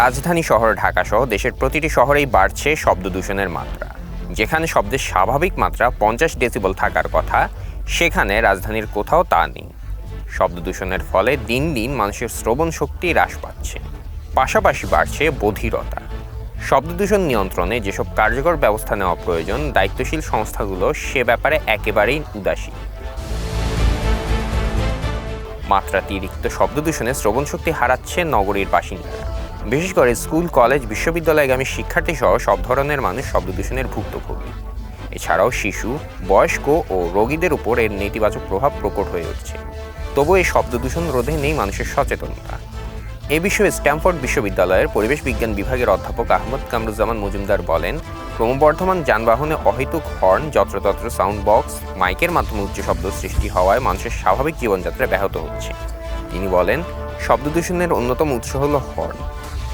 রাজধানী শহর ঢাকা সহ দেশের প্রতিটি শহরেই বাড়ছে শব্দ দূষণের মাত্রা। যেখানে শব্দের স্বাভাবিক মাত্রা পঞ্চাশ ডেসিবল থাকার কথা, সেখানে রাজধানীর কোথাও তা নেই। শব্দ দূষণের ফলে দিন দিন মানুষের শ্রবণ শক্তি হ্রাস পাচ্ছে। পাশাপাশি বাড়ছে বধিরতা। শব্দ দূষণ নিয়ন্ত্রণে যেসব কার্যকর ব্যবস্থা নেওয়া প্রয়োজন, দায়িত্বশীল সংস্থাগুলো সে ব্যাপারে একেবারেই উদাসীন মাত্রাতিরিক্ত শব্দ দূষণে শ্রবণ শক্তি হারাচ্ছে নগরীর বাসিন্দারা। বিশেষ করে স্কুল, কলেজ বিশ্ববিদ্যালয়গামী শিক্ষার্থী সহ সব ধরনের মানুষ শব্দ দূষণের ভুক্তভোগী। এছাড়াও শিশু, বয়স্ক ও রোগীদের উপর এর নেতিবাচক প্রভাব প্রকট হয়ে উঠছে। তবু এই শব্দ দূষণ রোধে নেই মানুষের সচেতনতা। এ বিষয়ে স্ট্যামফোর্ড বিশ্ববিদ্যালয়ের পরিবেশ বিজ্ঞান বিভাগের অধ্যাপক আহমদ কামরুজ্জামান মজুমদার বলেন, ক্রমবর্ধমান যানবাহনে অহেতুক হর্ন, যত্রতত্র সাউন্ড বক্স, মাইকের মাধ্যমে উচ্চ শব্দ সৃষ্টি হওয়ায় মানুষের স্বাভাবিক জীবনযাত্রা ব্যাহত হচ্ছে। তিনি বলেন, শব্দ দূষণের অন্যতম উৎস হল হর্ন।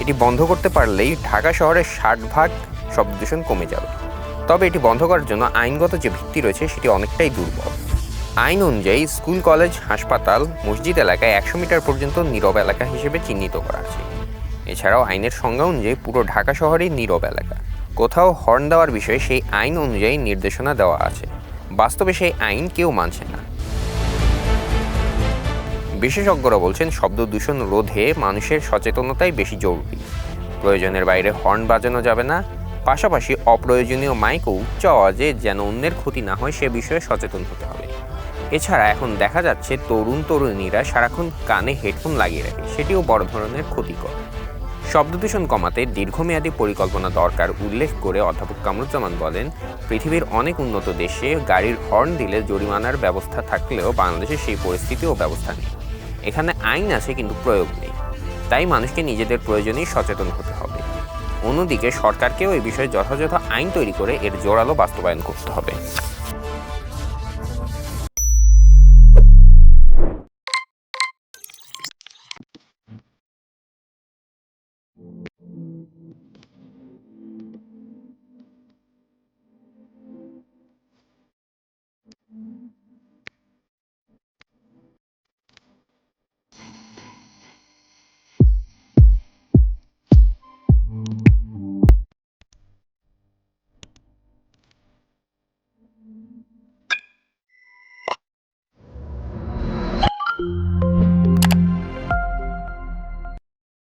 এটি বন্ধ করতে পারলেই ঢাকা শহরের ষাট ভাগ শব্দ দূষণ কমে যাবে। তবে এটি বন্ধ করার জন্য আইনগত যে ভিত্তি রয়েছে, সেটি অনেকটাই দুর্বল। আইন অনুযায়ী স্কুল, কলেজ, হাসপাতাল, মসজিদ এলাকায় একশো মিটার পর্যন্ত নীরব এলাকা হিসেবে চিহ্নিত করা আছে। এছাড়াও আইনের সংজ্ঞা অনুযায়ী পুরো ঢাকা শহরই নীরব এলাকা। কোথাও হর্ন দেওয়ার বিষয়ে সেই আইন অনুযায়ী নির্দেশনা দেওয়া আছে। বাস্তবে সেই আইন কেউ মানছে না। বিশেষজ্ঞরা বলছেন, শব্দ দূষণ রোধে মানুষের সচেতনতাই বেশি জরুরি। প্রয়োজনের বাইরে হর্ন বাজানো যাবে না। পাশাপাশি অপ্রয়োজনীয় মাইক ও উচ্চ আওয়াজে যেন অন্যের ক্ষতি না হয়, সে বিষয়ে সচেতন হতে হবে। এছাড়া এখন দেখা যাচ্ছে, তরুণ তরুণীরা সারাক্ষণ কানে হেডফোন লাগিয়ে রাখে। সেটিও বড় ধরনের ক্ষতিকর। শব্দ দূষণ কমাতে দীর্ঘমেয়াদী পরিকল্পনা দরকার উল্লেখ করে অধ্যাপক কামরুজ্জামান বলেন, পৃথিবীর অনেক উন্নত দেশে গাড়ির হর্ন দিলে জরিমানার ব্যবস্থা থাকলেও বাংলাদেশে সেই পরিস্থিতি ও ব্যবস্থা নেই। এখানে আইন আছে কিন্তু প্রয়োগ নেই। তাই মানুষকে নিজেদের প্রয়োজনেই সচেতন হতে হবে। অন্যদিকে সরকারকেও এই বিষয়ে যথাযথ আইন তৈরি করে এর জোরালো বাস্তবায়ন করতে হবে।